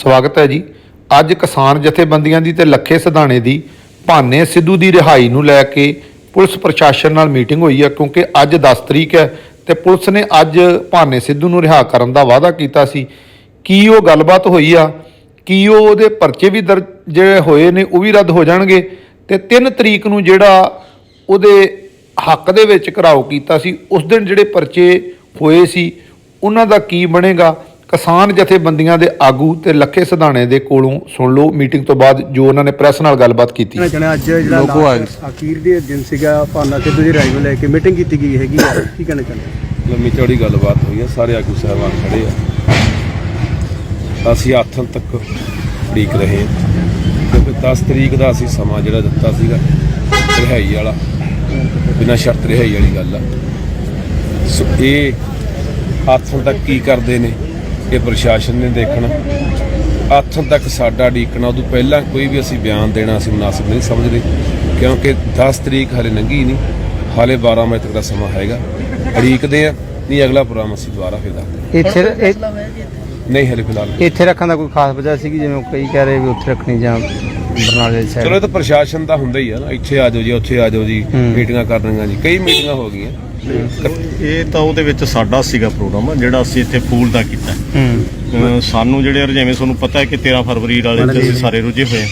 ਸਵਾਗਤ ਹੈ ਜੀ। ਅੱਜ ਕਿਸਾਨ ਜਥੇਬੰਦੀਆਂ ਦੀ ਤੇ ਲੱਖੇ ਸਿਧਾਣੇ ਦੀ ਭਾਨੇ ਸਿੱਧੂ ਦੀ ਰਿਹਾਈ ਨੂੰ ਲੈ ਕੇ ਪੁਲਿਸ ਪ੍ਰਸ਼ਾਸਨ ਨਾਲ ਮੀਟਿੰਗ ਹੋਈ ਹੈ, ਕਿਉਂਕਿ ਅੱਜ 10 ਤਰੀਕ ਹੈ ਤੇ ਪੁਲਿਸ ਨੇ ਅੱਜ ਭਾਨੇ ਸਿੱਧੂ ਨੂੰ ਰਿਹਾ ਕਰਨ ਦਾ ਵਾਅਦਾ ਕੀਤਾ ਸੀ। ਕੀ ਉਹ ਗੱਲਬਾਤ ਹੋਈ ਆ? ਕੀ ਉਹ ਉਹਦੇ ਪਰਚੇ ਵੀ ਦਰਜ ਜਿਹੜੇ ਹੋਏ ਨੇ ਉਹ ਵੀ ਰੱਦ ਹੋ ਜਾਣਗੇ? ਤੇ 3 ਤਰੀਕ ਨੂੰ ਜਿਹੜਾ ਉਹਦੇ ਹੱਕ ਦੇ ਵਿੱਚ ਘਰਾਓ ਕੀਤਾ ਸੀ, ਉਸ ਦਿਨ ਜਿਹੜੇ ਪਰਚੇ ਹੋਏ ਸੀ, ਉਹਨਾਂ ਦਾ ਕੀ ਬਣੇਗਾ? ਕਿਸਾਨ ਜਥੇਬੰਦੀਆਂ ਦੇ ਆਗੂ ਤੇ ਲੱਖੇ ਸਿਧਾਣੇ ਦੇ ਕੋਲੋਂ ਸੁਣ ਲਓ ਮੀਟਿੰਗ ਤੋਂ ਬਾਅਦ ਜੋ ਉਹਨਾਂ ਨੇ ਪ੍ਰੈਸ ਨਾਲ ਗੱਲਬਾਤ ਕੀਤੀ। ਕਹਿਣਾ ਚਾਹੁੰਦਾ ਅੱਜ ਜਿਹੜਾ ਲੋਕੋ ਆ ਲਾਸਟ ਅਖੀਰ ਦੇ ਦਿਨ ਸੀਗਾ ਭਾਨਾ ਸਿੱਧੂ ਦੀ ਰਾਈ ਨੂੰ ਲੈ ਕੇ ਮੀਟਿੰਗ ਕੀਤੀ ਗਈ ਹੈਗੀ ਆ। ਕੀ ਕਹਿਣਾ ਚਾਹੁੰਦੇ ਲੰਮੀ ਚੌੜੀ ਗੱਲਬਾਤ ਹੋਈ ਹੈ ਸਾਰੇ ਆਗੂ ਸਾਹਿਬਾਨ ਖੜੇ ਆ। ਅਸੀਂ ਆਥਣ ਤੱਕ ਉਡੀਕ ਰਹੇ ਹਾਂ। ਕਿਉਂਕਿ 10 ਤਰੀਕ ਦਾ ਅਸੀਂ ਸਮਾਂ ਜਿਹੜਾ ਦਿੱਤਾ ਸੀਗਾ ਰਿਹਾਈ ਵਾਲਾ ਬਿਨਾਂ ਸ਼ਰਤ ਰਿਹਾਈ ਵਾਲੀ ਗੱਲ ਆ। ਸੋ ਇਹ ਆਥਣ ਤੱਕ ਕੀ ਕਰਦੇ ਨੇ? ਇਹ ਪ੍ਰਸ਼ਾਸਨ ਨੇ ਦੇਖਣਾ। ਆਥਣ ਤੱਕ ਸਾਡਾ ਡੀਕਣਾ ਉਦੋਂ ਪਹਿਲਾਂ ਕੋਈ ਵੀ ਅਸੀਂ ਬਿਆਨ ਦੇਣਾ ਅਸੀਂ ਮੁਨਾਸਿਬ ਨਹੀਂ ਸਮਝਦੇ ਕਿਉਂਕਿ 10 ਤਰੀਕ ਹਲੇ ਲੰਘੀ ਨਹੀਂ ਹਾਲੇ 12 ਵਜੇ ਤੱਕ ਦਾ ਸਮਾਂ ਹੈਗਾ। ਉਡੀਕਦੇ ਆ ਨਹੀਂ ਅਗਲਾ ਪ੍ਰੋਗਰਾਮ ਅਸੀਂ ਦੁਬਾਰਾ ਫਿਰ ਦੱਸਦੇ ਇੱਥੇ। ਨਹੀਂ ਹਲੇ ਫਿਲਹਾਲ। ਇੱਥੇ ਰੱਖਣ ਦਾ ਕੋਈ ਖਾਸ ਵਜ੍ਹਾ ਸੀ ਜਿਵੇਂ ਕਈ ਕਹਿ ਰਹੇ ਵੀ ਉੱਥੇ ਰੱਖਣੀ ਜਾਂ ਬਰਨਾਲੇ ਦੀ ਚਲੋ ਇਹ ਤਾਂ ਪ੍ਰਸ਼ਾਸਨ ਦਾ ਹੁੰਦਾ ਹੀ ਆ ਨਾ ਇੱਥੇ ਆ ਜਾਓ ਜੀ ਉੱਥੇ ਆ ਜਾਓ ਜੀ। ਮੀਟਿੰਗਾਂ ਕਰਨੀਆਂ ਜੀ ਕਈ ਮੀਟਿੰਗਾਂ ਹੋ ਗਈਆਂ। ਇਹ ਤਾਂ ਉਹਦੇ ਵਿੱਚ ਸਾਡਾ ਸੀਗਾ ਪ੍ਰੋਗਰਾਮ ਜਿਹੜਾ ਅਸੀਂ ਇੱਥੇ ਫੂਲ ਦਾ ਕੀਤਾ। ਹੂੰ। ਸਾਨੂੰ ਜਿਹੜੇ ਜਿਵੇਂ ਤੁਹਾਨੂੰ ਪਤਾ ਹੈ ਕਿ 13 ਫਰਵਰੀ ਵਾਲੇ ਤੇ ਅਸੀਂ ਸਾਰੇ ਰੁੱਝੇ ਹੋਏ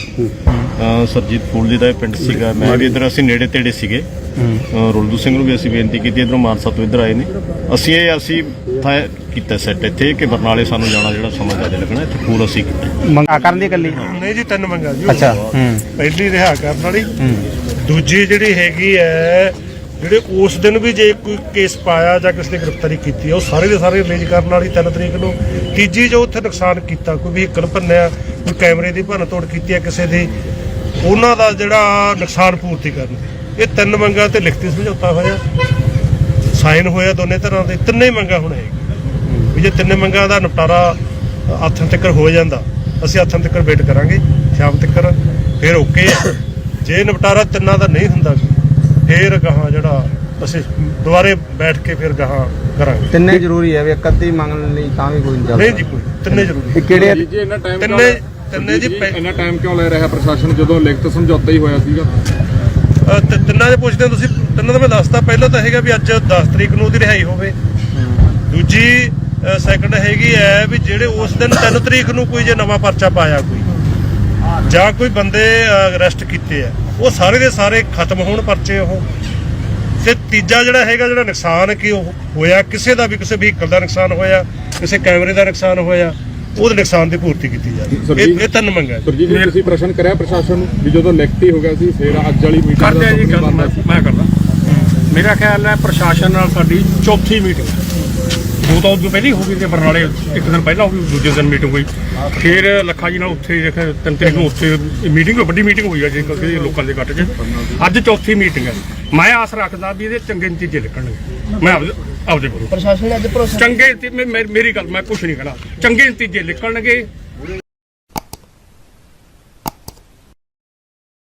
ਹਾਂ। ਸਰਜੀਤ ਫੂਲ ਜੀ ਦਾ ਇਹ ਪਿੰਡ ਸੀਗਾ। ਮੈਂ ਵੀ ਇੱਧਰ ਅਸੀਂ ਨੇੜੇ ਤੇੜੇ ਸੀਗੇ। ਰੁਲਦੂ ਸਿੰਘ ਨੂੰ ਵੀ ਅਸੀਂ ਬੇਨਤੀ ਕੀਤੀ ਇੱਧਰੋਂ ਮਾਨਸਾ ਤੋਂ ਇੱਧਰ ਆਏ ਨੇ। ਅਸੀਂ ਇਹ ਅਸੀਂ ਥਾਂ ਕੀਤਾ ਸੈੱਟ ਇੱਥੇ ਕਿ ਬਰਨਾਲੇ ਸਾਨੂੰ ਜਾਣਾ ਜਿਹੜਾ ਸਮਾਂ ਜ਼ਿਆਦਾ ਲੱਗਣਾ ਇੱਥੇ ਫੂਲ ਅਸੀਂ ਕੀਤਾ। ਮੰਗਾ ਕਰਨ ਦੀ ਇਕੱਲੀ? ਨਹੀਂ ਜੀ ਤਿੰਨ ਮੰਗਾ ਜੀ। ਅੱਛਾ ਹੂੰ। ਪਹਿਲੀ ਰਿਹਾ ਕਰਨ ਵਾਲੀ। ਦੂਜੀ ਜਿਹੜੀ ਹੈਗੀ ਹੈ ਜਿਹੜੇ ਉਸ ਦਿਨ ਵੀ ਜੇ ਕੋਈ ਕੇਸ ਪਾਇਆ ਜਾਂ ਕਿਸੇ ਨੇ ਗ੍ਰਿਫਤਾਰੀ ਕੀਤੀ ਉਹ ਸਾਰੇ ਦੇ ਸਾਰੇ ਰਿਲੀਜ਼ ਕਰਨ ਵਾਲੀ 3 ਤਰੀਕ ਨੂੰ। ਤੀਜੀ ਜੋ ਉੱਥੇ ਨੁਕਸਾਨ ਕੀਤਾ, ਕੋਈ ਵਹੀਕਲ ਭੰਨਿਆ, ਕੋਈ ਕੈਮਰੇ ਦੀ ਭੰਨ ਤੋੜ ਕੀਤੀ ਹੈ ਕਿਸੇ ਦੀ, ਉਹਨਾਂ ਦਾ ਜਿਹੜਾ ਨੁਕਸਾਨ ਪੂਰਤੀ ਕਰਨ ਇਹ ਤਿੰਨ ਮੰਗਾਂ ਤੇ ਲਿਖਤੀ ਸਮਝੌਤਾ ਹੋਇਆ। ਸਾਈਨ ਹੋਇਆ ਦੋਨੇ ਤਰ੍ਹਾਂ ਦੇ, ਤਿੰਨੇ ਮੰਗਾਂ ਹੁਣ ਹੈਗੀਆਂ। ਵੀ ਜੇ ਤਿੰਨੇ ਮੰਗਾਂ ਦਾ ਨਿਪਟਾਰਾ ਆਥਣ ਤੱਕ ਹੋ ਜਾਂਦਾ, ਅਸੀਂ ਆਥਣ ਤੱਕ ਵੇਟ ਕਰਾਂਗੇ, ਸ਼ਾਮ ਤੱਕ ਫਿਰ ਓਕੇ ਜੇ ਨਿਪਟਾਰਾ ਤਿੰਨਾਂ ਦਾ ਨਹੀਂ ਹੁੰਦਾ ਫਿਰ ਗਾਹਾਂ ਜਿਹੜਾ ਅਸੀਂ ਦੁਬਾਰੇ ਬੈਠ ਕੇ ਫਿਰ ਗਾਹਾਂ ਕਰਾਂਗੇ। ਤਿੰਨੇ ਜ਼ਰੂਰੀ ਹੈ ਵੀ ਇੱਕ ਅੱਧੀ ਮੰਗਣ ਲਈ ਤਾਂ ਵੀ ਕੋਈ ਨਹੀਂ ਚੱਲਦਾ। ਨਹੀਂ ਜੀ ਕੋਈ ਤਿੰਨੇ ਜ਼ਰੂਰੀ ਇਹ ਕਿਹੜੇ ਜੀ ਇੰਨਾ ਟਾਈਮ ਤਿੰਨੇ ਤਿੰਨੇ ਜੀ ਇੰਨਾ ਟਾਈਮ ਕਿਉਂ ਲੈ ਰਿਹਾ ਪ੍ਰਸ਼ਾਸਨ ਜਦੋਂ ਲਿਖਤ ਸਮਝੌਤਾ ਹੀ ਹੋਇਆ ਸੀਗਾ? ਤਿੰਨਾਂ ਦੇ ਪੁੱਛਦੇ ਹੋ ਤੁਸੀਂ ਤਿੰਨਾਂ ਦਾ ਮੈਂ ਦੱਸਤਾ। ਪਹਿਲਾਂ ਤਾਂ ਹੈਗਾ ਵੀ ਅੱਜ 10 ਤਰੀਕ ਨੂੰ ਉਹਦੀ ਰਿਹਾਈ ਹੋਵੇ। ਦੂਜੀ ਸੈਕੰਡ ਹੈਗੀ ਹੈ ਵੀ ਜਿਹੜੇ ਉਸ ਦਿਨ 3 ਤਰੀਕ ਨੂੰ ਕੋਈ ਜੇ ਨਵਾਂ ਪਰਚਾ ਪਾਇਆ ਕੋਈ ਜਾਂ ਕੋਈ ਬੰਦੇ ਅਰੈਸਟ ਕੀਤੇ ਆ। ਉਹ ਸਾਰੇ ਦੇ ਸਾਰੇ ਖਤਮ ਹੋਣ ਪਰਚੇ ਉਹ। ਤੇ ਤੀਜਾ ਜਿਹੜਾ ਹੈਗਾ ਜਿਹੜਾ ਨੁਕਸਾਨ ਕਿ ਉਹ ਹੋਇਆ ਕਿਸੇ ਦਾ ਵੀ ਕਿਸੇ ਵਹੀਕਲ ਦਾ ਨੁਕਸਾਨ ਹੋਇਆ ਕਿਸੇ ਕੈਮਰੇ ਦਾ ਨੁਕਸਾਨ ਹੋਇਆ ਉਹਦੇ ਨੁਕਸਾਨ ਦੀ ਪੂਰਤੀ ਕੀਤੀ ਜਾਵੇ ਇਹ ਇਹ ਤਿੰਨ ਮੰਗਾਂ ਜੀ। ਸਰਜੀਤ ਜੀ ਤੁਸੀਂ ਪ੍ਰਸ਼ਨ ਕਰਿਆ ਪ੍ਰਸ਼ਾਸਨ ਨੂੰ ਵੀ ਜਦੋਂ ਲਿਖਤੀ ਹੋ ਗਿਆ ਸੀ ਫਿਰ ਅੱਜ ਵਾਲੀ ਮੀਟਿੰਗ ਕਰਦੇ ਜੀ ਗੱਲ ਮੈਂ ਕਰਦਾ। ਮੇਰਾ ਖਿਆਲ ਹੈ ਪ੍ਰਸ਼ਾਸਨ ਨਾਲ ਸਾਡੀ ਚੌਥੀ ਮੀਟਿੰਗ ਦੋ ਤਾਂ ਉਦੋਂ ਪਹਿਲਾਂ ਹੀ ਹੋ ਗਈ ਤੇ ਬਰਨਾਲੇ ਇੱਕ ਦਿਨ ਪਹਿਲਾਂ ਹੋ ਗਈ ਦੂਜੇ ਦਿਨ ਮੀਟਿੰਗ ਹੋਈ। ਫਿਰ ਲੱਖਾ ਜੀ ਨਾਲ ਉੱਥੇ ਦੇਖਿਆ ਤਿੰਨ ਤਰੀਕ ਨੂੰ ਉੱਥੇ ਮੀਟਿੰਗ ਵੱਡੀ ਮੀਟਿੰਗ ਹੋਈ ਹੈ ਜੀ ਕਿਸੇ ਲੋਕਾਂ ਦੇ ਇਕੱਠ 'ਚ। ਅੱਜ ਚੌਥੀ ਮੀਟਿੰਗ ਹੈ। ਮੈਂ ਆਸ ਰੱਖਦਾ ਵੀ ਇਹਦੇ ਚੰਗੇ ਨਤੀਜੇ ਨਿਕਲਣਗੇ। ਮੈਂ ਆਪਦੇ ਆਪਦੇ ਕੋਲੋਂ। ਪ੍ਰਸ਼ਾਸਨ ਨੇ ਅੱਜ ਭਰੋਸਾ ਚੰਗੇ ਨਤੀ- ਮੇ- ਮੇ- ਮੇਰੀ ਗੱਲ ਮੈਂ ਕੁਝ ਨਹੀਂ ਕਹਿਣਾ। ਚੰਗੇ ਨਤੀਜੇ ਨਿਕਲਣਗੇ।